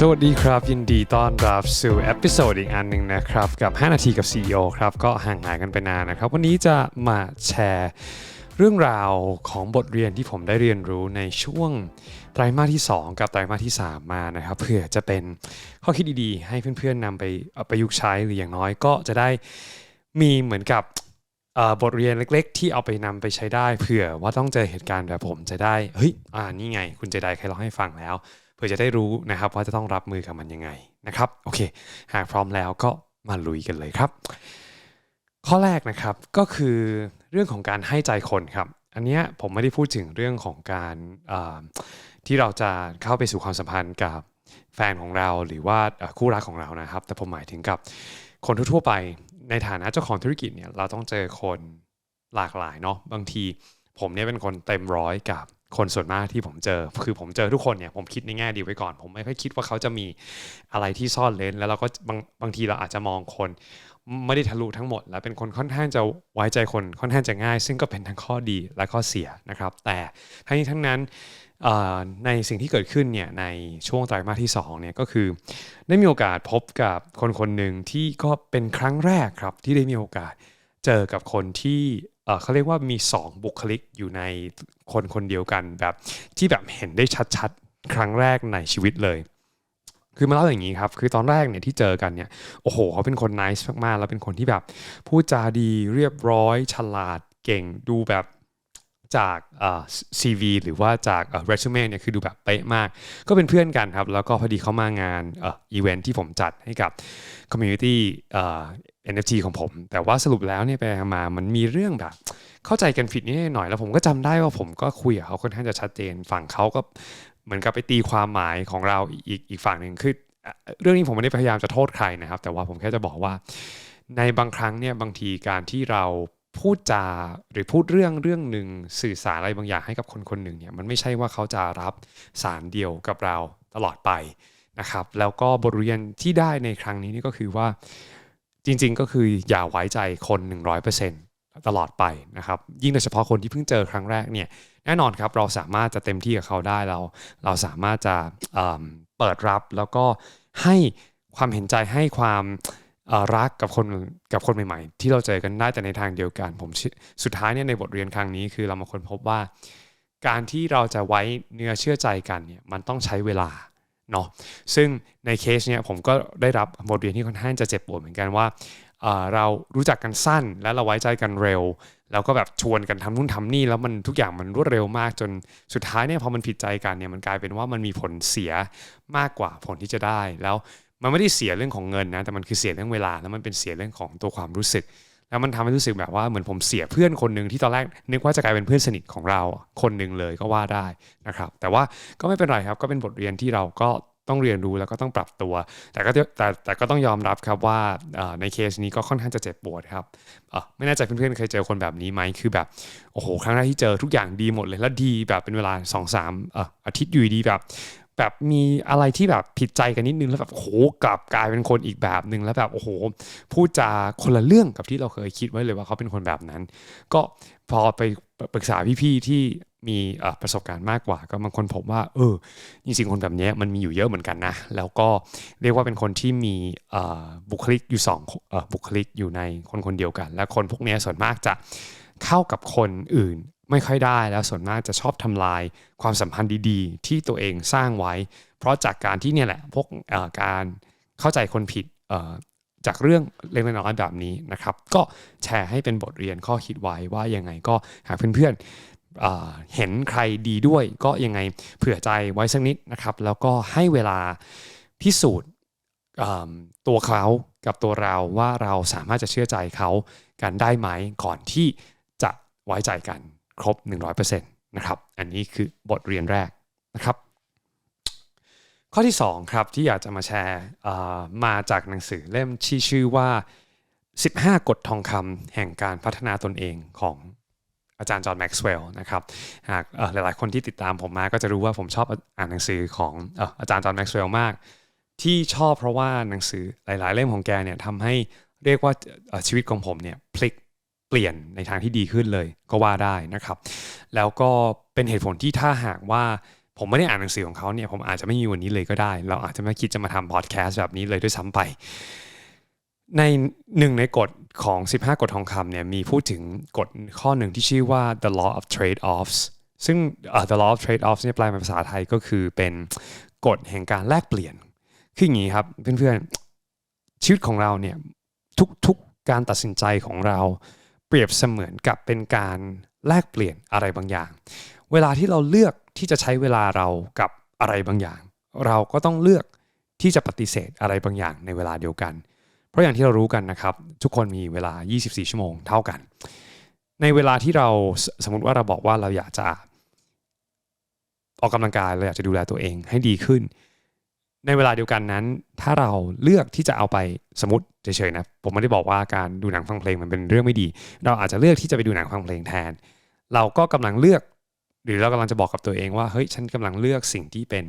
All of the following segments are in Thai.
สวัสดีครับ ยินดีต้อนรับสู่เอพิโซดอีกอันหนึ่งนะครับ กับ 5 นาทีกับ CEO ครับ ก็ห่างหายกันไปนานนะครับ วันนี้จะมาแชร์เรื่องราวของบทเรียนที่ผมได้เรียนรู้ในช่วงไตรมาสที่ 2 กับไตรมาสที่ 3 มานะครับเพื่อจะเป็นข้อคิดดีๆ ให้เพื่อนๆนำไปเอาประยุกต์ใช้หรืออย่างน้อยก็จะได้มีเหมือนกับบทเรียนเล็กๆ ที่เอาไปนำไปใช้ได้เผื่อว่าต้องเจอเหตุการณ์แบบผมจะได้เฮ้ยอ่านี่ไง คุณเจไดเคยเล่าให้ฟังแล้ว พื่อจะได้รู้นะครับว่าจะต้องรับมือกับมันยังไงนะครับโอเค หากพร้อมแล้วก็มาลุยกันเลยครับ ข้อแรกนะครับก็คือเรื่องของการให้ใจคนครับ อันนี้ผมไม่ได้พูดถึงเรื่องของการที่เราจะเข้าไปสู่ความสัมพันธ์กับแฟนของเราหรือว่าคู่รักของเรานะครับ แต่ผมหมายถึงกับคนทั่วไปในฐานะเจ้าของธุรกิจเนี่ยเราต้องเจอคนหลากหลายเนาะบางทีผมเนี่ยเป็นคนเต็มร้อยกับ คนส่วนมากที่ผมเจอ คือผมเจอทุกคนเนี่ยผมคิดในแง่ดีไว้ก่อน ผมไม่ค่อยคิดว่าเขาจะมีอะไรที่ซ่อนเลนแล้วเราก็บางบางทีเราอาจจะมองคน ไม่ได้ทะลุทั้งหมด และเป็นคนค่อนข้างจะไว้ใจคนค่อนข้างจะง่าย ซึ่งก็เป็นทั้งข้อดีและข้อเสียนะครับ แต่ทั้งนี้ทั้งนั้นในสิ่งที่เกิดขึ้นเนี่ยในช่วงไตรมาสที่2เนี่ยก็คือได้มีโอกาสพบกับคนคนหนึ่งที่ก็เป็นครั้งแรกครับที่ได้มีโอกาสเจอกับคนที่ เขาเรียกว่ามี 2 บุคลิกอยู่ในคนคนเดียวกันแบบที่แบบเห็นได้ชัดๆ ครั้งแรกในชีวิตเลย คือมาเล่าอย่างนี้ครับ คือตอนแรกเนี่ยที่เจอกันเนี่ยโอ้โหเขาเป็นคนนิสมากๆ แล้วเป็นคนที่แบบพูดจาดีเรียบร้อย ฉลาดเก่งดูแบบจากเอ่อ CV หรือว่าจากเอ่อ resume เนี่ยคือดูแบบเป๊ะมาก ก็เป็นเพื่อนกันครับ แล้วก็พอดีเขามางานเอ่ออีเวนท์ที่ผมจัดให้กับ community เอ่อ NFT ของผม แต่ว่าสรุปแล้วเนี่ยไปมามันมีเรื่องแบบ เข้าใจกันผิดนิดหน่อยแล้วผมก็จำได้ว่าผมก็คุยกับเขาค่อนข้างจะชัดเจน ฝั่งเขาก็เหมือนกับไปตีความหมายของเราอีกอีกฝั่งหนึ่งคือเอ่อเรื่องนี้ผมไม่ได้พยายามจะโทษใครนะครับ แต่ว่าผมแค่จะบอกว่า ในบางครั้งเนี่ยบางทีการที่เราพูดจาหรือพูดเรื่องเรื่องหนึ่งสื่อสารอะไรบางอย่างให้กับคนคนหนึ่งเนี่ยมันไม่ใช่ว่าเขาจะรับสารเดียวกับเราตลอดไปนะครับ แล้วก็บทเรียนที่ได้ในครั้งนี้นี่ก็คือว่า จริง ๆ ก็คืออย่าไว้ใจคน 100%ตลอดไปนะครับ ยิ่งโดยเฉพาะคนที่เพิ่งเจอครั้งแรกเนี่ยแน่นอนครับเราสามารถจะเต็มที่กับเขาได้เรา เราสามารถจะเเปิดรับแล้วก็ให้ความเห็นใจให้ความรักกับคนกับคนใหม่ๆ ที่เราเจอกันได้แต่ในทางเดียวกัน ผมสุดท้ายเนี่ยในบทเรียนครั้งนี้คือเรามาค้นพบว่า การที่เราจะไว้เนื้อเชื่อใจกันเนี่ยมันต้องใช้เวลา เนาะซึ่งในเคสเนี่ยผมก็ได้รับบทเรียนที่ค่อนข้างจะเจ็บปวดเหมือนกันว่าเรารู้จักกันสั้นและเราไว้ใจกันเร็ว แล้วก็แบบชวนกันทำนู่นทำนี่แล้วมันทุกอย่างมันรวดเร็วมากจนสุดท้ายเนี่ยพอมันผิดใจกันเนี่ยมันกลายเป็นว่ามันมีผลเสียมากกว่าผลที่จะได้ แล้วมันไม่ได้เสียเรื่องของเงินนะแต่มันคือเสียเรื่องเวลาแล้วมันเป็นเสียเรื่องของตัวความรู้สึก แล้วมันทำให้รู้สึกแบบว่าเหมือนผมเสียเพื่อนคนหนึ่งที่ตอนแรกนึกว่าจะกลายเป็นเพื่อนสนิทของเราคนหนึ่งเลยก็ว่าได้นะครับ แต่ว่าก็ไม่เป็นไรครับก็เป็นบทเรียนที่เราก็ต้องเรียนรู้แล้วก็ต้องปรับตัว แต่ก็แต่แต่ก็ต้องยอมรับครับว่าในเคสนี้ก็ค่อนข้างจะเจ็บปวดครับไม่แน่ใจเพื่อนๆเคยเจอคนแบบนี้ไหมคือแบบโอ้โหครั้งแรกที่เจอทุกอย่างดีหมดเลยแล้วดีแบบเป็นเวลา2อสามเอ่ออาทิตย์อยู่ดีแบบ แบบมีอะไรที่แบบผิดใจกันนิดนึงแล้วแบบโอ้โหกลับกลายเป็นคนอีกแบบหนึ่งแล้วแบบโอ้โหพูดจาคนละเรื่องกับที่เราเคยคิดไว้เลยว่าเขาเป็นคนแบบนั้น ก็พอไปปรึกษาพี่ๆที่มีประสบการณ์มากกว่า ก็บางคนพบว่าเออจริงๆคนแบบนี้มันมีอยู่เยอะเหมือนกันนะแล้วก็เรียกว่าเป็นคนที่มีบุคลิกอยู่สองบุคลิกอยู่ในคนคนเดียวกัน และคนพวกนี้ส่วนมากจะเข้ากับคนอื่น ไม่ค่อยได้แล้วส่วนมากจะชอบทำลายความสัมพันธ์ดีๆ ที่ตัวเองสร้างไว้ เพราะจากการที่เนี่ยแหละพวกการเข้าใจคนผิดจากเรื่องเล็กน้อยๆแบบนี้นะครับ ก็แชร์ให้เป็นบทเรียนข้อคิดไว้ว่ายังไงก็หากเพื่อนๆเเห็นใครดีด้วยก็ยังไงเผื่อใจไว้สักนิดนะครับ แล้วก็ให้เวลาพิสูจน์ตัวเขากับตัวเราว่าเราสามารถจะเชื่อใจเขากันได้ไหมก่อนที่จะไว้ใจกัน ครบ 100%นะครับ อันนี้คือบทเรียนแรกนะครับ ข้อที่2ครับที่อยากจะมาแชร์มาจากหนังสือเล่มที่ชื่อว่า 15 กฎทองคำแห่งการพัฒนาตนเองของอาจารย์จอห์นแม็กซ์เวลล์นะครับหากหลายๆ คนที่ติดตามผมมาก็จะรู้ว่าผมชอบอ่านหนังสือของอาจารย์จอห์นแม็กซ์เวลล์มาก ที่ชอบเพราะว่าหนังสือหลาย ๆ เล่มของแกเนี่ยทำให้เรียกว่าชีวิตของผมเนี่ยพลิก เปลี่ยนในทางที่ดีขึ้นเลยก็ว่าได้นะครับ แล้วก็เป็นเหตุผลที่ถ้าหากว่าผมไม่ได้อ่านหนังสือของเขาเนี่ยผมอาจจะไม่มีวันนี้เลยก็ได้ เราอาจจะไม่คิดจะมาทำพอดแคสต์แบบนี้เลยด้วยซ้ำไป ในหนึ่งในกฎของ 15 กฎทองคำเนี่ยมีพูดถึงกฎข้อหนึ่งที่ชื่อว่า the law of trade-offs ซึ่ง uh, the law of trade-offs เนี่ยแปลเป็นภาษาไทยก็คือเป็นกฎแห่งการแลกเปลี่ยน คืออย่างนี้ครับเพื่อนๆชีวิตของเราเนี่ยทุกๆการตัดสินใจของเรา รียบเสมือนกับเป็นการแลกเปลี่ยนอะไรบางอย่าง เวลาที่เราเลือกที่จะใช้เวลาเรากับอะไรบางอย่าง เราก็ต้องเลือกที่จะปฏิเสธอะไรบางอย่างในเวลาเดียวกัน เพราะอย่างที่เรารู้กันนะครับ ทุกคนมีเวลา 24 ชั่วโมงเท่ากัน ในเวลาที่เราสมมติว่าเราบอกว่าเราอยากจะออกกำลังกายเราอยากจะดูแลตัวเองให้ดีขึ้น ในเวลาเดียวกันนั้น ถ้าเราเลือกที่จะเอาไปสมมติเฉยๆนะผมไม่ได้บอกว่าการดูหนังฟังเพลงมันเป็นเรื่องไม่ดี เราอาจจะเลือกที่จะไปดูหนังฟังเพลงแทน เราก็กำลังเลือก หรือเรากำลังจะบอกกับตัวเองว่าเฮ้ยฉันกำลังเลือกสิ่งที่เป็น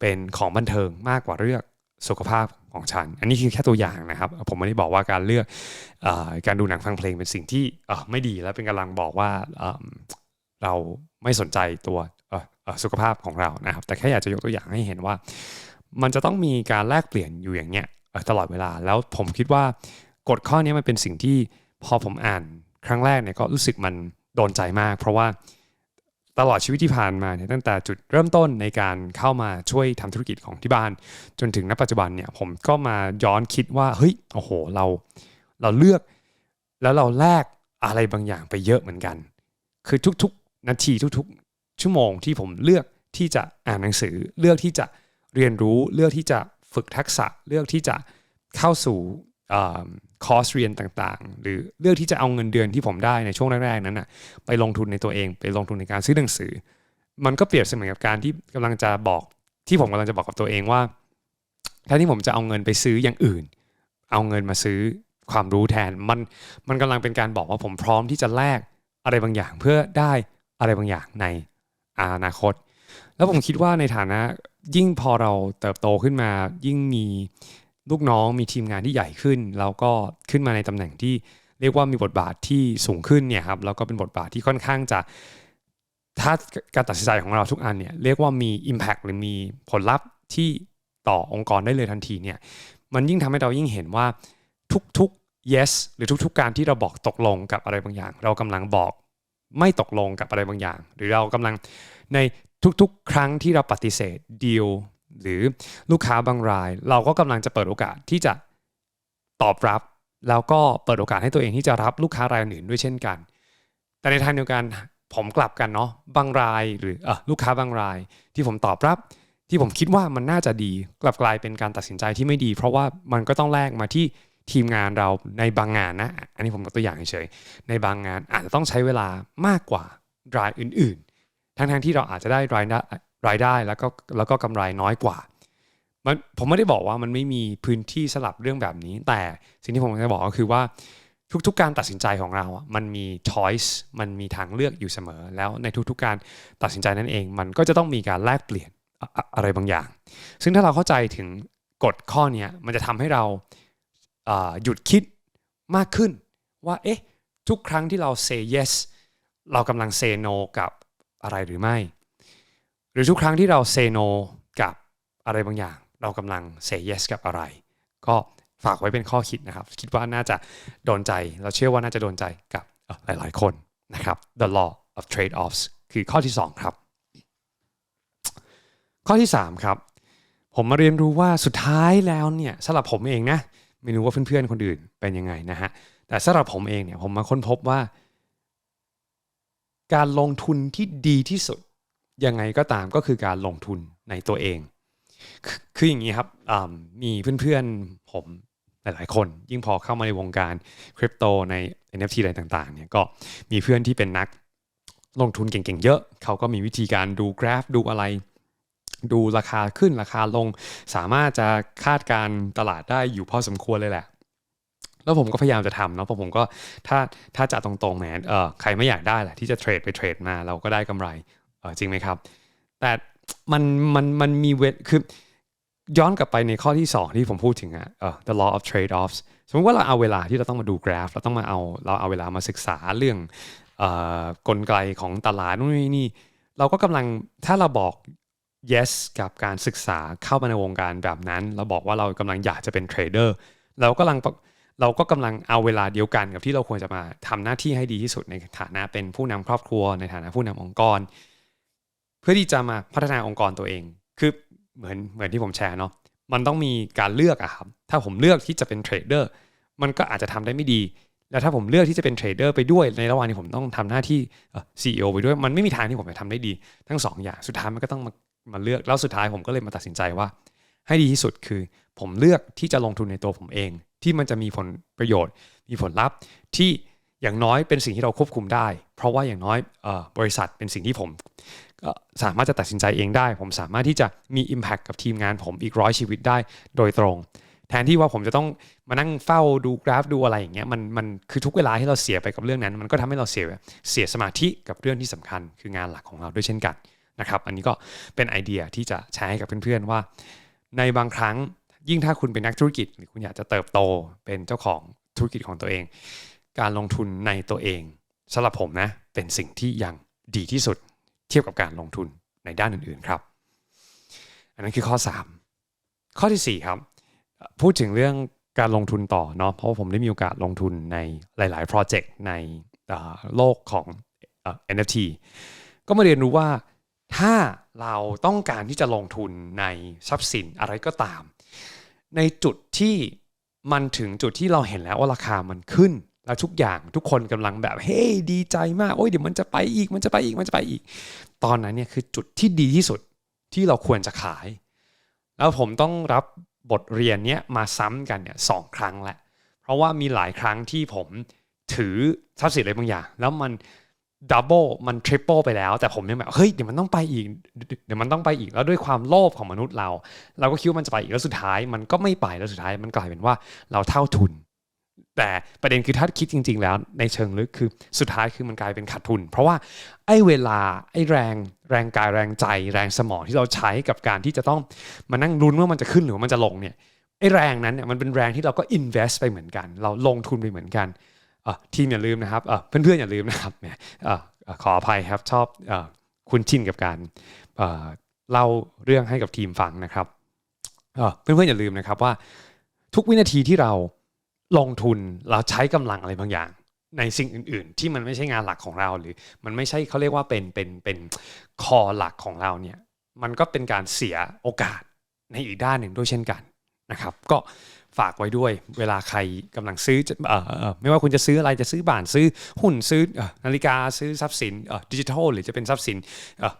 เป็นของบันเทิงมากกว่าเลือกสุขภาพของฉัน อันนี้คือแค่ตัวอย่างนะครับ ผมไม่ได้บอกว่าการเลือกอการดูหนังฟังเพลงเป็นสิ่งที่ไม่ดีแล้วเป็นกำลังบอกว่าเราไม่สนใจตัวสุขภาพของเรานะครับ แต่แค่อยากจะยกตัวอย่างให้เห็นว่า มันจะต้องมีการแลกเปลี่ยนอยู่อย่างเงี้ยตลอดเวลาแล้วผมคิดว่ากฎข้อนี้มันเป็นสิ่งที่พอผมอ่านครั้งแรกเนี่ยก็รู้สึกมันโดนใจมาก เพราะว่าตลอดชีวิตที่ผ่านมาเนี่ยตั้งแต่จุดเริ่มต้นในการเข้ามาช่วยทำธุรกิจของที่บ้าน จนถึงณปัจจุบันเนี่ยผมก็มาย้อนคิดว่าเฮ้ยโอ้โหเราเราเลือกแล้วเราแลกอะไรบางอย่างไปเยอะเหมือนกัน คือทุกๆ นาทีทุกๆ ชั่วโมงที่ผมเลือกที่จะอ่านหนังสือเลือกที่จะ เรียนรู้เลือกที่จะฝึกทักษะเลือกที่จะเข้าสู่คอร์สเรียนต่างๆ หรือเลือกที่จะเอาเงินเดือนที่ผมได้ในช่วงแรกๆนั้นนะไปลงทุนในตัวเอง ไปลงทุนในการซื้อหนังสือ มันก็เปรียบเสมือนกับการที่กำลังจะบอกที่ผมกำลังจะบอกกับตัวเองว่าถ้าที่ผมจะเอาเงินไปซื้ออย่างอื่น เอาเงินมาซื้อความรู้แทนมันมันกำลังเป็นการบอกว่าผมพร้อมที่จะแลกอะไรบางอย่างเพื่อได้อะไรบางอย่างในอนาคต แล้วผมคิดว่าในฐานะ ยิ่งพอเราเติบโตขึ้นมา ยิ่งมีลูกน้องมีทีมงานที่ใหญ่ขึ้น แล้วก็ขึ้นมาในตำแหน่งที่เรียกว่ามีบทบาทที่สูงขึ้นเนี่ยครับแล้วก็เป็นบทบาทที่ค่อนข้างจะถ้าการตัดสินใจของเราทุกอันเนี่ยเรียกว่ามี Impact หรือมีผลลัพธ์ที่ต่อองค์กรได้เลยทันทีเนี่ยมันยิ่งทำให้เรายิ่งเห็นว่าทุกๆ yes หรือทุกๆ การที่เราบอกตกลงกับอะไรบางอย่าง เรากำลังบอกไม่ตกลงกับอะไรบางอย่าง หรือเรากำลังใน ทุกๆ ครั้งที่เราปฏิเสธดีลหรือลูกค้าบางราย เราก็กำลังจะเปิดโอกาสที่จะตอบรับ แล้วก็เปิดโอกาสให้ตัวเองที่จะรับลูกค้ารายอื่นด้วยเช่นกัน แต่ในทางเดียวกันผมกลับกันเนาะบางรายหรืออลูกค้าบางราย ที่ผมตอบรับ ที่ผมคิดว่ามันน่าจะดี กลับกลายเป็นการตัดสินใจที่ไม่ดี เพราะว่ามันก็ต้องแลกมาที่ทีมงานเราในบางงานนะ อันนี้ผมยกตัวอย่างเฉยในบางงานอาจจะต้องใช้เวลามากกว่ารายอื่นๆ ทั้งๆที่เราอาจจะได้รายได้รายได้แล้วก็แล้วก็กำไรน้อยกว่ามันผมไม่ได้บอกว่ามันไม่มีพื้นที่สลับเรื่องแบบนี้ แต่สิ่งที่ผมจะบอกก็คือว่าทุกๆ การตัดสินใจของเราอะมันมี choice มันมีทางเลือกอยู่เสมอ แล้วในทุกๆ การตัดสินใจนั่นเอง มันก็จะต้องมีการแลกเปลี่ยนอะไรบางอย่าง ซึ่งถ้าเราเข้าใจถึงกฎข้อนี้มันจะทำให้เราหยุดคิดมากขึ้นว่าเอ๊ะทุกครั้งที่เรา say yes เรากำลัง say no กับ อะไรหรือไม่ หรือทุกครั้งที่เรา say no กับอะไรบางอย่าง เรากำลัง say yes กับอะไร ก็ฝากไว้เป็นข้อคิดนะครับ คิดว่าน่าจะโดนใจ เราเชื่อว่าน่าจะโดนใจกับหลายๆ คนนะครับ the law of trade-offs คือข้อที่ 2 ครับ ข้อที่ 3 ครับ ผมมาเรียนรู้ว่าสุดท้ายแล้วเนี่ยสำหรับผมเองนะ ไม่รู้ว่าเพื่อนๆ คนอื่นเป็นยังไงนะฮะ แต่สำหรับผมเองเนี่ยผมมาค้นพบว่า การลงทุนที่ดีที่สุด ยังไงก็ตามก็คือการลงทุนในตัวเอง คืออย่างนี้ครับมีเพื่อนๆผมหลายๆคน ยิ่งพอเข้ามาในวงการคริปโตใน NFT อะไรต่างๆเนี่ยก็มีเพื่อนที่เป็นนักลงทุนเก่งๆเยอะ เขาก็มีวิธีการดูกราฟดูอะไร ดูราคาขึ้นราคาลง สามารถจะคาดการตลาดได้อยู่พอสมควรเลยแหละ แล้วผมก็พยายามจะทำเนาะผมก็ถ้าถ้าจะตรงๆแหมเออใครไม่อยากได้แหละที่จะเทรดไปเทรดมาเราก็ได้กำไรเออจริงไหมครับ แต่มันมันมันมีเวทคือย้อนกลับไปในข้อที่ 2 ที่ผมพูดถึงอะเออ the law of trade offs สมมติว่าเราเอาเวลาที่เราต้องมาดูกราฟ เราต้องมาเอาเราเอาเวลามาศึกษาเรื่องเออกลไกของตลาดนู่นนี่ เราก็กำลังถ้าเราบอก yes กับการศึกษาเข้ามาในวงการแบบนั้น เราบอกว่าเรากำลังอยากจะเป็นเทรดเดอร์เรากำลัง เราก็กำลังเอาเวลาเดียวกันกับที่เราควรจะมาทำหน้าที่ให้ดีที่สุดในฐานะเป็นผู้นำครอบครัวในฐานะผู้นำองค์กร เพื่อที่จะมาพัฒนาองค์กรตัวเอง คือเหมือนเหมือนที่ผมแชร์เนาะมันต้องมีการเลือกอะครับถ้าผมเลือกที่จะเป็นเทรดเดอร์มันก็อาจจะทำได้ไม่ดี แล้วถ้าผมเลือกที่จะเป็นเทรดเดอร์ไปด้วยในระหว่างที่ผมต้องทำหน้าที่ซีอีโอไปด้วย มันไม่มีทางที่ผมจะทำได้ดี ทั้ง2ออย่างสุดท้ายมันก็ต้องมามาเลือกแล้วสุดท้ายผมก็เลยมาตัดสินใจว่า ให้ดีที่สุดคือ ผมเลือกที่จะลงทุนในตัวผมเอง ที่มันจะมีผลประโยชน์ มีผลลัพธ์ที่อย่างน้อยเป็นสิ่งที่เราควบคุมได้ เพราะว่าอย่างน้อยบริษัทเป็นสิ่งที่ผมสามารถจะตัดสินใจเองได้ ผมสามารถที่จะมี Impact กับทีมงานผมอีกร้อยชีวิตได้โดยตรง แทนที่ว่าผมจะต้องมานั่งเฝ้าดูกราฟดูอะไรอย่างเงี้ยมันมันคือทุกเวลาที่เราเสียไปกับเรื่องนั้น มันก็ทำให้เราเสียเสียสมาธิกับเรื่องที่สำคัญ คืองานหลักของเราด้วยเช่นกันนะครับ อันนี้ก็เป็นไอเดียที่จะใช้กับเพื่อนๆว่า ในบางครั้ง ยิ่งถ้าคุณเป็นนักธุรกิจหรือคุณอยากจะเติบโตเป็นเจ้าของธุรกิจของตัวเอง การลงทุนในตัวเองสำหรับผมนะเป็นสิ่งที่ยังดีที่สุดเทียบกับการลงทุนในด้านอื่นๆครับ อันนั้นคือข้อ 3 ข้อที่ 4 ครับ พูดถึงเรื่องการลงทุนต่อเนาะเพราะว่าผมได้มีโอกาสลงทุนในหลาย ๆ โปรเจกต์ในโลกของ NFT ก็มาเรียนรู้ว่าถ้าเราต้องการที่จะลงทุนในทรัพย์สินอะไรก็ตาม ในจุดที่มันถึงจุดที่เราเห็นแล้วว่าราคามันขึ้น แล้วทุกอย่างทุกคนกำลังแบบเฮ้ยดีใจมากโอ้ยเดี๋ยวมันจะไปอีกมันจะไปอีกมันจะไปอีก ตอนนั้นเนี่ยคือจุดที่ดีที่สุดที่เราควรจะขาย แล้วผมต้องรับบทเรียนเนี้ยมาซ้ำกันเนี่ยสองครั้งแหละเพราะว่ามีหลายครั้งที่ผมถือทรัพย์สินอะไรบางอย่าง แล้วมัน ดับเบิลมันทริปเปิลไปแล้ว แต่ผมยังแบบ เฮ้ย เดี๋ยวมันต้องไปอีก เดี๋ยวมันต้องไปอีกแล้วด้วยความโลภของมนุษย์เรา เราก็คิดว่ามันจะไปอีกแล้วสุดท้าย มันก็ไม่ไปแล้วสุดท้ายมันกลายเป็นว่าเราเท่าทุน แต่ประเด็นคือถ้าคิดจริง ๆ แล้วในเชิงลึกคือสุดท้ายคือมันกลายเป็นขาดทุน เพราะว่าไอ้เวลาไอ้แรงแรงกายแรงใจ แรงสมองที่เราใช้กับการที่จะต้องมานั่งรุนว่ามันจะขึ้นหรือมันจะลงเนี่ยไอ้แรงนั้นเนี่ยมันเป็นแรงที่เราก็อินเวสต์ไปเหมือนกัน เราลงทุนไปเหมือนกัน ทีมอย่าลืมนะครับเพื่อนๆอย่าลืมนะครับขออภัยครับชอบอคุณชินกับการเล่าเรื่องให้กับทีมฟังนะครับเพื่อนๆอย่าลืมนะครับว่าทุกวินาทีที่เราลงทุนเราใช้กำลังอะไรบางอย่าง ในสิ่งอื่น ๆ ที่มันไม่ใช่งานหลักของเราหรือ มันไม่ใช่เขาเรียกว่าเป็นเป็นเป็นคอหลักของเราเนี่ยมันก็เป็นการเสียโอกาสในอีกด้านหนึ่งด้วยเช่นกันนะครับ ก็ ฝากไว้ด้วย เวลาใครกำลังซื้อออไม่ว่าคุณจะซื้ออะไรจะซื้อบ้านซื้อหุ้นซื้อนาฬิกาซื้อทรัพย์สินดิจิทัลหรือจะเป็นทรัพย์สิน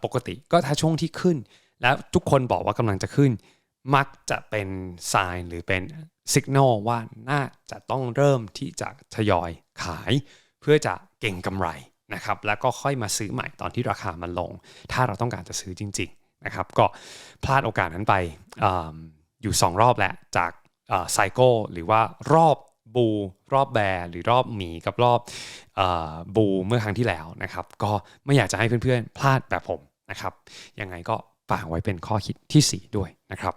ปกติก็ถ้าช่วงที่ขึ้น แล้วทุกคนบอกว่ากำลังจะขึ้น มักจะเป็นสายหรือเป็นสัญญาณว่าน่าจะต้องเริ่มที่จะทยอยขาย เพื่อจะเก่งกำไรนะครับแล้วก็ค่อยมาซื้อใหม่ตอนที่ราคามันลง ถ้าเราต้องการจะซื้อจริง ๆนะครับ ก็พลาดโอกาสนั้นไปออยู่ 2 รอบแล้วจาก ไซโก้หรือว่ารอบบูรอบแบร์หรือรอบหมีกับรอบบูเมื่อครั้งที่แล้วนะครับ ก็ไม่อยากจะให้เพื่อนๆ พลาดแบบผมนะครับ ยังไงก็ฝากไว้เป็นข้อคิดที่ 4 ด้วยนะครับ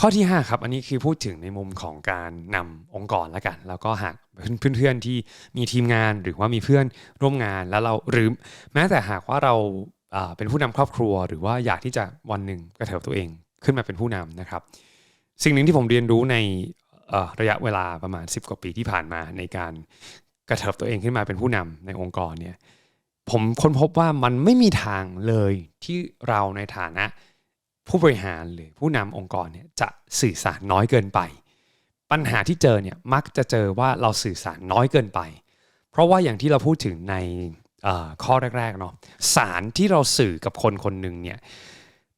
ข้อที่ 5 ครับ อันนี้คือพูดถึงในมุมของการนำองค์กรแล้วกัน แล้วก็หากเพื่อนๆที่มีทีมงานหรือว่ามีเพื่อนร่วมงานแล้วเราหรือแม้แต่หากว่าเราเป็นผู้นำครอบครัว หรือว่าอยากที่จะวันหนึ่งกระเถิบตัวเองขึ้นมาเป็นผู้นำนะครับ สิ่งหนึ่งที่ผมเรียนรู้ในระยะเวลาประมาณ 10 กว่าปีที่ผ่านมาในการกระเถิบตัวเองขึ้นมาเป็นผู้นำในองค์กรเนี่ยผมค้นพบว่ามันไม่มีทางเลยที่เราในฐานะผู้บริหารหรือผู้นำองค์กรเนี่ยจะสื่อสารน้อยเกินไป ปัญหาที่เจอเนี่ยมักจะเจอว่าเราสื่อสารน้อยเกินไป เพราะว่าอย่างที่เราพูดถึงในข้อแรกๆเนาะสารที่เราสื่อกับคนคนหนึ่งเนี่ย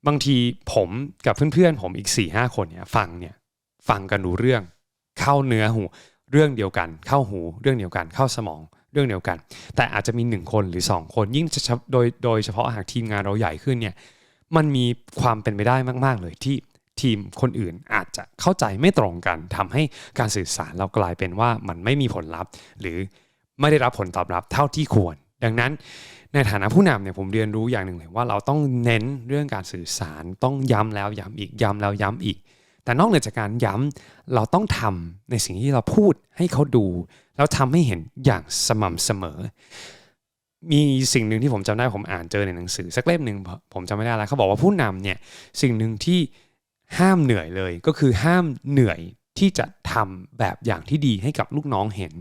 บางทีผมกับเพื่อนๆผมอีก4ี่ห้าคนเนี่ยฟังเนี่ยฟังกันรู้เรื่อง เข้าเนื้อหู เรื่องเดียวกัน เข้าหู เรื่องเดียวกัน เข้าสมองเรื่องเดียวกัน แต่อาจจะมี 1 คนหรือ 2 คน ยิ่งโดยโดยเฉพาะหากทีมงานเราใหญ่ขึ้นเนี่ยมันมีความเป็นไปได้มาก ๆ เลยที่ทีมคนอื่นอาจจะเข้าใจไม่ตรงกันทำให้การสื่อสารเรากลายเป็นว่ามันไม่มีผลลัพธ์ หรือไม่ได้รับผลตอบรับเท่าที่ควร ดังนั้น ในฐานะผู้นำเนี่ยผมเรียนรู้อย่างหนึ่งเลยว่าเราต้องเน้นเรื่องการสื่อสารต้องย้ำแล้วย้ำอีกย้ำแล้วย้ำอีก แต่นอกเหนือจากการย้ำเราต้องทำในสิ่งที่เราพูดให้เขาดู แล้วทำให้เห็นอย่างสม่ำเสมอ มีสิ่งหนึ่งที่ผมจำได้ผมอ่านเจอในหนังสือสักเล่มหนึ่งผมจำไม่ได้แล้วเขาบอกว่าผู้นำเนี่ยสิ่งหนึ่งที่ห้ามเหนื่อยเลยก็คือห้ามเหนื่อยที่จะทำแบบอย่างที่ดีให้กับลูกน้องเห็น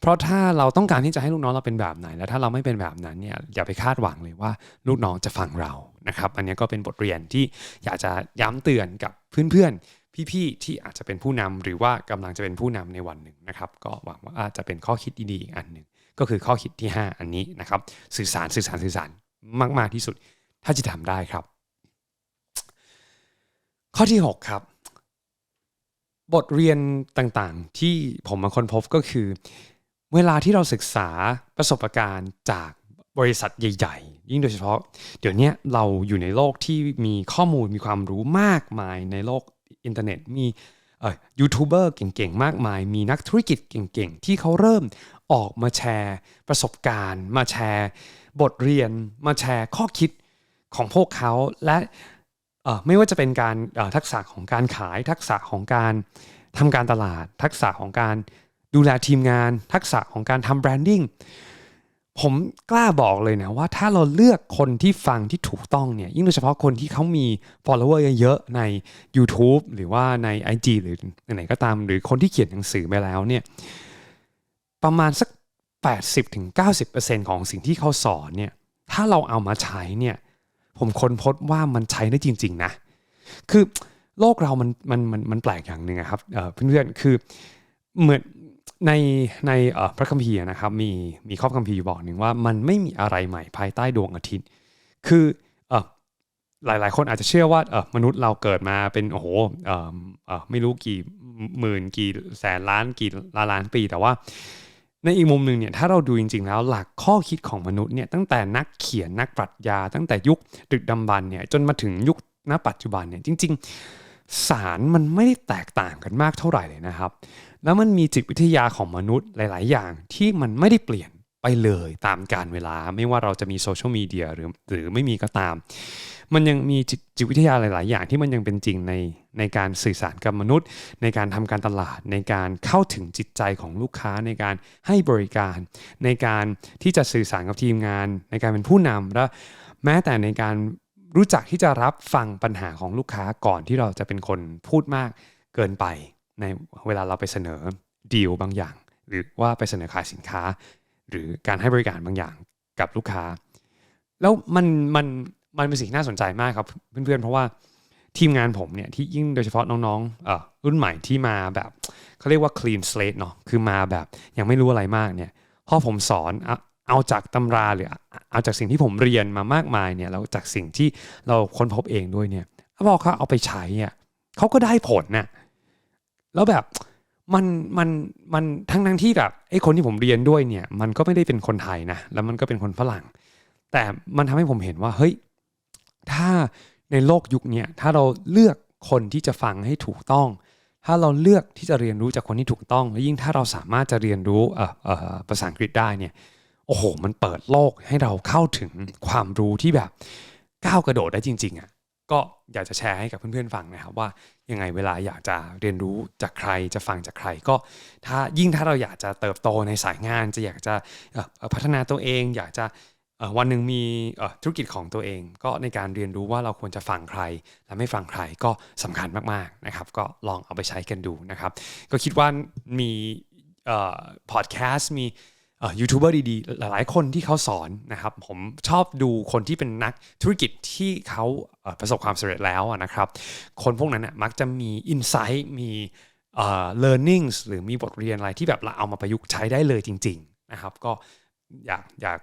เพราะถ้าเราต้องการที่จะให้ลูกน้องเราเป็นแบบไหน แล้วถ้าเราไม่เป็นแบบนั้นเนี่ยอย่าไปคาดหวังเลยว่าลูกน้องจะฟังเรานะครับอันนี้ก็เป็นบทเรียนที่อยากจะย้ำเตือนกับเพื่อนๆ พี่ๆที่อาจจะเป็นผู้นำหรือว่ากำลังจะเป็นผู้นำในวันหนึ่งนะครับก็หวังว่าอาจจะเป็นข้อคิดดีๆอีกอันหนึ่งก็คือข้อคิดที่ 5 อันนี้นะครับสื่อสารสื่อสารสื่อสารมาก ๆ ที่สุด ถ้าจะทำได้ครับ ข้อที่ 6 ครับ บทเรียนต่างๆ ที่ผมมาค้นพบก็คือ เวลาที่เราศึกษาประสบการณ์จากบริษัทใหญ่ ๆ ยิ่งโดยเฉพาะ เดี๋ยวนี้เราอยู่ในโลกที่มีข้อมูลมีความรู้มากมายในโลกอินเทอร์เน็ต มียูทูบเบอร์เก่งๆ มากมาย มีนักธุรกิจเก่งๆ ที่เขาเริ่มออกมาแชร์ประสบการณ์ มาแชร์ บทเรียนมาแชร์ข้อคิดของพวกเขาและ ไม่ว่าจะเป็นการทักษะของการขาย ทักษะของการทำการตลาด ทักษะของการดูแลทีมงาน ทักษะของการทำแบรนดิ้งผมกล้าบอกเลยนะว่าถ้าเราเลือกคนที่ฟังที่ถูกต้องเนี่ยยิ่งโดยเฉพาะคนที่เขามี follower เยอะๆใน YouTube หรือว่าใน IG หรือไหนก็ตาม หรือคนที่เขียนหนังสือไปแล้วเนี่ยประมาณสัก 80-90%ของสิ่งที่เขาสอนเนี่ยถ้าเราเอามาใช้เนี่ย ผมค้นพบว่ามันใช้ได้จริง ๆ นะ คือโลกเรามันมันมันมันแปลกอย่างหนึ่งครับเพื่อนๆคือเหมือนในในพระคัมภีร์นะครับมีมีข้อคัมภีร์บอกหนึ่งว่ามันไม่มีอะไรใหม่ภายใต้ดวงอาทิตย์ คือหลายหลายคนอาจจะเชื่อว่าเออมนุษย์เราเกิดมาเป็นโอ้โหเออเออไม่รู้กี่หมื่นกี่แสนล้านกี่ล้านล้านปีแต่ว่า ในอีกมุมหนึ่งเนี่ยถ้าเราดูจริง ๆ แล้วหลักข้อคิดของมนุษย์เนี่ยตั้งแต่นักเขียนนักปรัชญา ตั้งแต่ยุคดึกดำบรรเนี่ยจนมาถึงยุคณปัจจุบันเนี่ยจริง ๆ สารมันไม่ได้แตกต่างกันมากเท่าไหร่เลยนะครับ แล้วมันมีจิตวิทยาของมนุษย์หลาย ๆ อย่างที่มันไม่ได้เปลี่ยนไปเลยตามการเวลาไม่ว่าเราจะมีโซเชียลมีเดียหรือหรือไม่มีก็ตาม มันยังมีจิตวิทยาหลาย ๆ อย่างที่มันยังเป็นจริงใน ในการสื่อสารกับมนุษย์ ในการทำการตลาด ในการเข้าถึงจิตใจของลูกค้า ในการให้บริการ ในการที่จะสื่อสารกับทีมงาน ในการเป็นผู้นำและแม้แต่ในการรู้จักที่จะรับฟังปัญหาของลูกค้าก่อนที่เราจะเป็นคนพูดมากเกินไป ในเวลาเราไปเสนอดีลบางอย่าง หรือว่าไปเสนอขายสินค้า หรือการให้บริการบางอย่างกับลูกค้า แล้วมันมันมันเป็นสิ่งน่าสนใจมากครับเพื่อนๆเพราะว่า ทีมงานผมเนี่ยที่ยิ่งโดยเฉพาะน้องๆเอ่อรุ่นใหม่ที่มาแบบเขาเรียกว่า clean slate เนาะคือมาแบบยังไม่รู้อะไรมากเนี่ยพอผมสอนเอาจากตำราหรือเอาจากสิ่งที่ผมเรียนมามากมายเนี่ยแล้วจากสิ่งที่เราค้นพบเองด้วยเนี่ยพอเขาเอาไปใช้อะเขาก็ได้ผลนะแล้วแบบมันมันมันทั้งทั้งที่แบบไอ้คนที่ผมเรียนด้วยเนี่ย มันก็ไม่ได้เป็นคนไทยนะแล้วมันก็เป็นคนฝรั่ง แต่มันทำให้ผมเห็นว่าเฮ้ยถ้า ในโลกยุคนี้ถ้าเราเลือกคนที่จะฟังให้ถูกต้อง ถ้าเราเลือกที่จะเรียนรู้จากคนที่ถูกต้อง และยิ่งถ้าเราสามารถจะเรียนรู้ภาษาอังกฤษได้เนี่ยโอ้โห มันเปิดโลกให้เราเข้าถึงความรู้ที่แบบก้าวกระโดดได้จริงๆอะ่ะก็อยากจะแชร์ให้กับเพื่อนๆฟังนะครับว่ายังไงเวลาอยากจะเรียนรู้จากใครจะฟังจากใครก็ถ้ายิ่งถ้าเราอยากจะเติบโตในสายงานจะอยากจะพัฒนาตัวเอง อยากจะ วันหนึ่งมีธุรกิจของตัวเอง ก็ในการเรียนรู้ว่าเราควรจะฟังใคร และไม่ฟังใครก็สำคัญมากๆนะครับ ก็ลองเอาไปใช้กันดูนะครับ ก็คิดว่ามีพอดแคสต์มียูทูบเบอร์ดีๆ หลายๆ คนที่เขาสอนนะครับ ผมชอบดูคนที่เป็นนักธุรกิจที่เขาประสบความสำเร็จแล้วนะครับ คนพวกนั้นมักจะมีอินไซต์มี learnings หรือมีบทเรียนอะไรที่แบบเราเอามาประยุกต์ใช้ได้เลยจริง ๆ นะครับ ก็อยากอยาก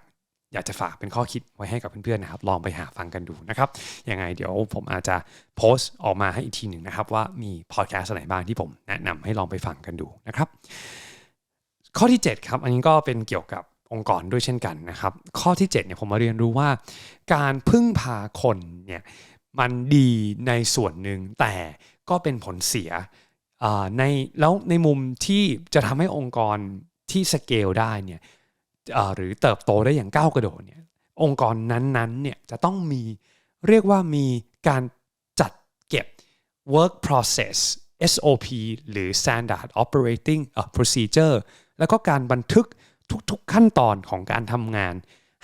อยากจะฝากเป็นข้อคิดไว้ให้กับเพื่อนๆนะครับ ลองไปหาฟังกันดูนะครับ ยังไงเดี๋ยวผมอาจจะโพสต์ออกมาให้อีกทีหนึ่งนะครับ ว่ามีพอดแคสต์ไหนบ้างที่ผมแนะนำให้ลองไปฟังกันดูนะครับ ข้อที่ 7 ครับ อันนี้ก็เป็นเกี่ยวกับองค์กรด้วยเช่นกันนะครับ ข้อที่ 7เนี่ยผมมาเรียนรู้ว่า การพึ่งพาคนเนี่ยมันดีในส่วนหนึ่งแต่ก็เป็นผลเสียในแล้วในมุมที่จะทำให้องค์กรที่สเกลได้เนี่ย หรือเติบโตได้อย่างก้าวกระโดดเนี่ยองค์กรนั้นๆเนี่ยจะต้องมีเรียกว่ามีการจัดเก็บ work process SOP หรือ standard operating procedure แล้วก็การบันทึกทุกๆขั้นตอนของการทำงาน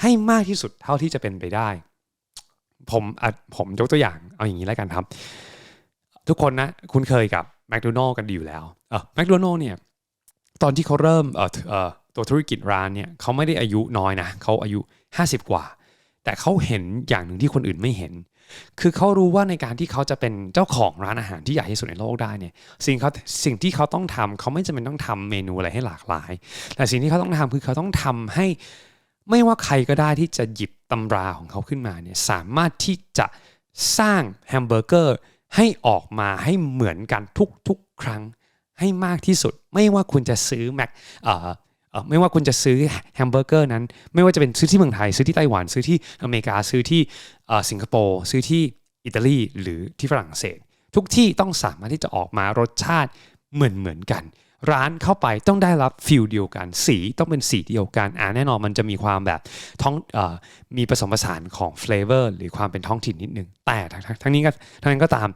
ให้มากที่สุดเท่าที่จะเป็นไปได้ ผมผมยกตัวอย่างเอาอย่างนี้แล้วกันครับ ทุกคนนะคุณเคยกับแมคโดนัลล์กันดีอยู่แล้วเออแมคโดนัลล์เนี่ยตอนที่เขาเริ่มเออเออ ตัวธุรกิจร้านเนี่ยเขาไม่ได้อายุน้อยนะเขาอายุ 50 กว่า แต่เขาเห็นอย่างหนึ่งที่คนอื่นไม่เห็น คือเขารู้ว่าในการที่เขาจะเป็นเจ้าของร้านอาหารที่ใหญ่ที่สุดในโลกได้เนี่ยสิ่งเขาสิ่งที่เขาต้องทำเขาไม่จำเป็นต้องทำเมนูอะไรให้หลากหลาย แต่สิ่งที่เขาต้องทำคือเขาต้องทำให้ไม่ว่าใครก็ได้ที่จะหยิบตำราของเขาขึ้นมาเนี่ยสามารถที่จะสร้างแฮมเบอร์เกอร์ให้ออกมาให้เหมือนกันทุกๆครั้งให้มากที่สุด ไม่ว่าคุณจะซื้อแม็กเอ่อ ไม่ว่าคุณจะซื้อแฮมเบอร์เกอร์นั้น ไม่ว่าจะเป็นซื้อที่เมืองไทย ซื้อที่ไต้หวัน ซื้อที่อเมริกา ซื้อที่สิงคโปร์ ซื้อที่อิตาลี หรือที่ฝรั่งเศส ทุกที่ต้องสามารถที่จะออกมารสชาติเหมือนเหมือนกัน ร้านเข้าไปต้องได้รับฟิลเดียวกัน สีต้องเป็นสีเดียวกันอ่าแน่นอนมันจะมีความแบบท้องอมีผสมผสานของเฟลเวอร์หรือความเป็นท้องถิ่นนิดนึง แต่ทั้งทั้งนี้ก็ทั้งนั้นก็ตาม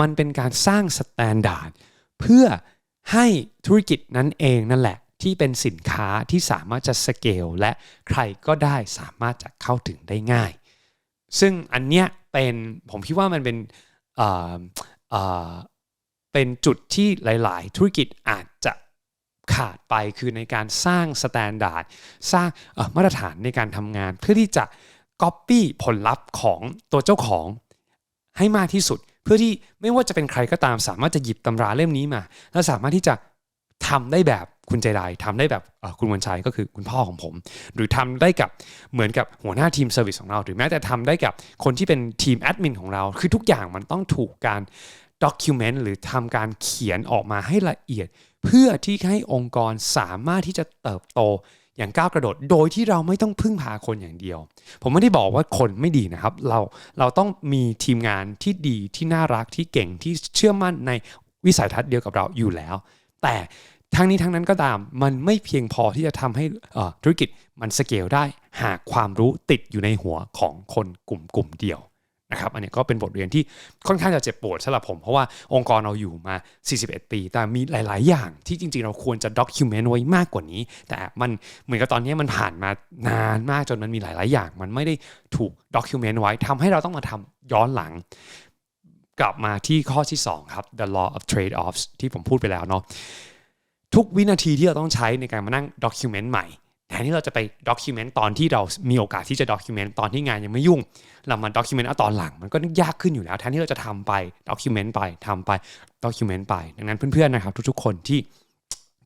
มันเป็นการสร้างสแตนดาร์ดเพื่อให้ธุรกิจนั้นเองนั่นแหละ ที่เป็นสินค้าที่สามารถจะสเกลและใครก็ได้สามารถจะเข้าถึงได้ง่าย ซึ่งอันเนี้ยเป็นผมคิดว่ามันเป็นเเเป็นจุดที่หลาย ๆ ธุรกิจอาจจะขาดไปคือในการสร้างสแตนดาร์ดสร้างมาตรฐานในการทำงาน เพื่อที่จะก๊อปปี้ผลลัพธ์ของตัวเจ้าของให้มากที่สุด เพื่อที่ไม่ว่าจะเป็นใครก็ตามสามารถจะหยิบตำราเล่มนี้มา แล้วสามารถที่จะทำได้แบบ คุณใจได้ทำได้แบบคุณวันชัยก็คือคุณพ่อของผม หรือทำได้กับเหมือนกับหัวหน้าทีมเซอร์วิสของเรา หรือแม้แต่ทำได้กับคนที่เป็นทีมแอดมินของเรา คือทุกอย่างมันต้องถูกการด็อกิวเมนต์หรือทำการเขียนออกมาให้ละเอียด เพื่อที่ให้องค์กรสามารถที่จะเติบโตอย่างก้าวกระโดด โดยที่เราไม่ต้องพึ่งพาคนอย่างเดียว ผมไม่ได้บอกว่าคนไม่ดีนะครับ เราเราต้องมีทีมงานที่ดีที่น่ารักที่เก่งที่เชื่อมั่นในวิสัยทัศน์เดียวกับเราอยู่แล้ว แต่ ทั้งนี้ทั้งนั้นก็ตามมันไม่เพียงพอที่จะทำให้ธุรกิจมันสเกลได้หากความรู้ติดอยู่ในหัวของคนกลุ่มกลุ่มเดียวนะครับอันนี้ก็เป็นบทเรียนที่ค่อนข้างจะเจ็บปวดสำหรับผม เพราะว่าองค์กรเราอยู่มา 41 ปี แต่มีหลาย ๆ อย่างที่จริง ๆ เราควรจะด็อกิวเมนต์ไว้มากกว่านี้ แต่มันเหมือนกับตอนนี้มันผ่านมานานมากจนมันมีหลาย ๆ อย่าง มันไม่ได้ถูกด็อกิวเมนต์ไว้ทำให้เราต้องมาทำย้อนหลัง กลับมาที่ข้อที่ 2 ครับ the law of trade offs ที่ผมพูดไปแล้วเนาะ ทุกวินาทีที่เราต้องใช้ในการมานั่งด็อกิวเมนต์ใหม่แทนที่เราจะไปด็อกิวเมนต์ตอนที่เรามีโอกาสที่จะด็อกิวเมนต์ตอนที่งานยังไม่ยุ่ง เรามาด็อกิวเมนต์เอาตอนหลัง มันก็ยากขึ้นอยู่แล้ว แทนที่เราจะทำไปด็อกิวเมนต์ไปทำไปด็อกิวเมนต์ไป ดังนั้นเพื่อนๆนะครับ ทุกๆ คนที่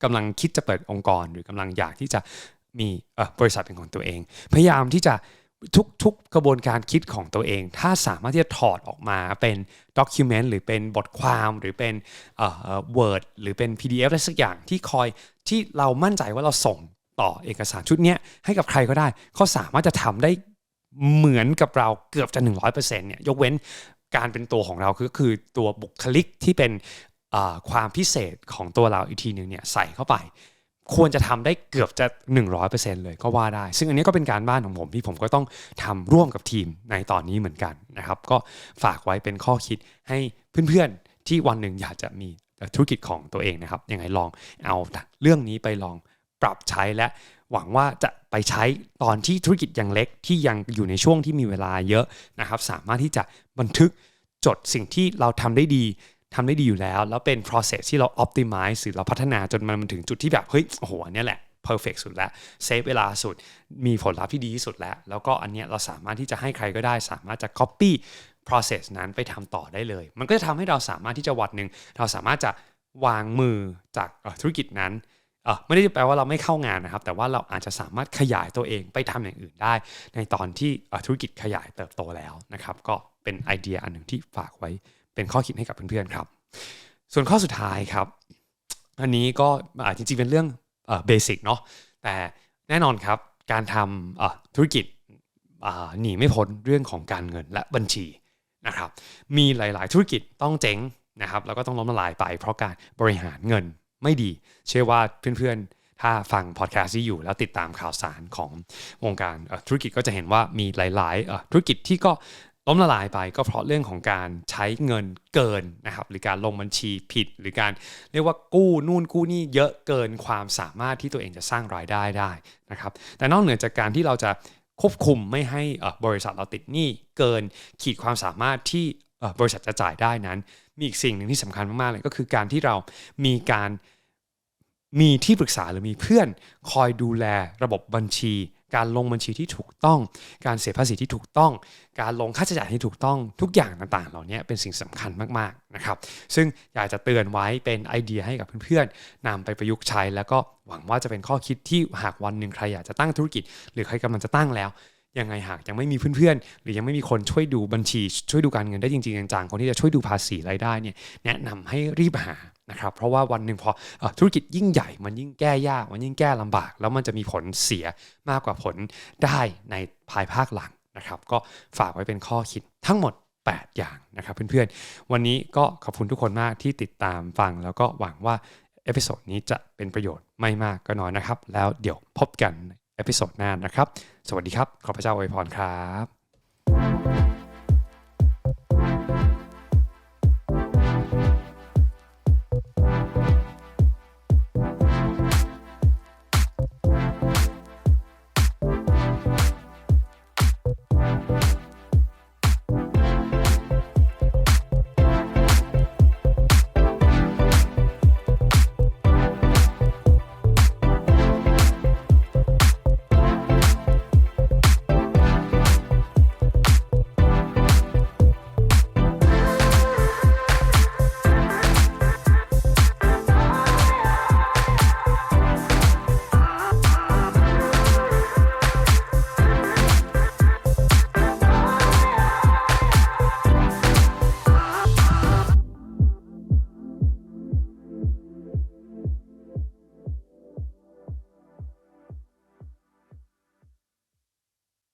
กำลังคิดจะเปิดองค์กร หรือกำลังอยากที่จะมีเออบริษัทเป็นของตัวเอง พยายามที่จะ ทุกๆกระบวนการคิดของตัวเอง ถ้าสามารถที่จะถอดออกมาเป็นด็อกิวเมนต์หรือเป็นบทความหรือเป็นเอ่อ Word หรือเป็น PDF อะไรสักอย่างที่คอยที่เรามั่นใจว่าเราส่งต่อเอกสารชุดนี้ให้กับใครก็ได้ เขาสามารถจะทำได้เหมือนกับเราเกือบจะ 100%เนี่ยยกเว้นการเป็นตัวของเราคือคือตัวบุคลิกที่เป็นเอ่อความพิเศษของตัวเราอีกทีหนึ่งเนี่ยใส่เข้าไป ควรจะทำได้เกือบจะ 100%เลยก็ว่าได้ ซึ่งอันนี้ก็เป็นการบ้านของผมที่ผมก็ต้องทำร่วมกับทีมในตอนนี้เหมือนกันนะครับ ก็ฝากไว้เป็นข้อคิดให้เพื่อนๆ ที่วันหนึ่งอยากจะมีธุรกิจของตัวเองนะครับ ยังไงลองเอาเรื่องนี้ไปลองปรับใช้และหวังว่าจะไปใช้ตอนที่ธุรกิจยังเล็กที่ยังอยู่ในช่วงที่มีเวลาเยอะนะครับ สามารถที่จะบันทึกจดสิ่งที่เราทำได้ดี ทำได้ดีอยู่แล้ว แล้วเป็น process ที่เรา optimize หรือเราพัฒนาจนมันถึงจุดที่แบบ เฮ้ย โอ้โหเนี้ยแหละ perfect สุดแล้วเซฟเวลาสุด มีผลลัพธ์ที่ดีที่สุดแล้ว แล้วก็อันเนี้ยเราสามารถที่จะให้ใครก็ได้ สามารถจะ copy process นั้นไปทำต่อได้เลย มันก็จะทำให้เราสามารถที่จะวันหนึ่งเราสามารถจะวางมือจากธุรกิจนั้นเออไม่ได้แปลว่าเราไม่เข้างานนะครับ แต่ว่าเราอาจจะสามารถขยายตัวเองไปทำอย่างอื่นได้ ในตอนที่ธุรกิจขยายเติบโตแล้วนะครับ ก็เป็นไอเดียอันหนึ่งที่ฝากไว้ เป็นข้อคิดให้กับเพื่อนๆครับ ส่วนข้อสุดท้ายครับ อันนี้ก็อาจจริงๆเป็นเรื่องเบสิกเนาะแต่แน่นอนครับการทำธุรกิจหนีไม่พ้นเรื่องของการเงินและบัญชีนะครับ มีหลายๆ ธุรกิจต้องเจ๊งนะครับแล้วก็ต้องล้มละลายไปเพราะการบริหารเงินไม่ดี เชื่อว่าเพื่อนๆ ถ้าฟังพอดแคสต์ที่อยู่แล้วติดตามข่าวสารของวงการธุรกิจก็จะเห็นว่ามีหลายๆธุรกิจที่ก็ ล้มละลายไปก็เพราะเรื่องของการใช้เงินเกินนะครับหรือการลงบัญชีผิด หรือการเรียกว่ากู้นู่นกู้นี่เยอะเกินความสามารถที่ตัวเองจะสร้างรายได้ได้นะครับแต่นอกเหนือจากการที่เราจะควบคุมไม่ให้บริษัทเราติดหนี้เกินขีดความสามารถที่บริษัทจะจ่ายได้นั้น มีอีกสิ่งหนึ่งที่สำคัญมากๆเลยก็คือการที่เรามีการมีที่ปรึกษาหรือมีเพื่อนคอยดูแลระบบบัญชี การลงบัญชีที่ถูกต้อง การเสียภาษีที่ถูกต้อง การลงค่าใช้จ่ายที่ถูกต้องทุกอย่างต่างๆ เหล่านี้เป็นสิ่งสำคัญมากๆนะครับ ซึ่งอยากจะเตือนไว้เป็นไอเดียให้กับเพื่อนๆนำไปประยุกต์ใช้ แล้วก็หวังว่าจะเป็นข้อคิดที่หากวันหนึ่งใครอยากจะตั้งธุรกิจ หรือใครกำลังจะตั้งแล้วยังไงหากยังไม่มีเพื่อนๆ หรือยังไม่มีคนช่วยดูบัญชี ช่วยดูการเงินได้จริงๆจังๆคนที่จะช่วยดูภาษีรายได้เนี่ยแนะนำให้รีบหา นะครับเพราะว่าวันหนึ่งพออธุรกิจยิ่งใหญ่มันยิ่งแก้ยาก มันยิ่งแก้ลำบาก แล้วมันจะมีผลเสียมากกว่าผลได้ในภายภาคหลังนะครับ ก็ฝากไว้เป็นข้อคิดทั้งหมด 8 อย่างนะครับเพื่อนๆ วันนี้ก็ขอบคุณทุกคนมากที่ติดตามฟัง แล้วก็หวังว่าเอพิโซดนี้จะเป็นประโยชน์ไม่มากก็น้อยนะครับ แล้วเดี๋ยวพบกันเอพิโซดหน้านะครับ สวัสดีครับ ขอพระเจ้าอวยพรครับ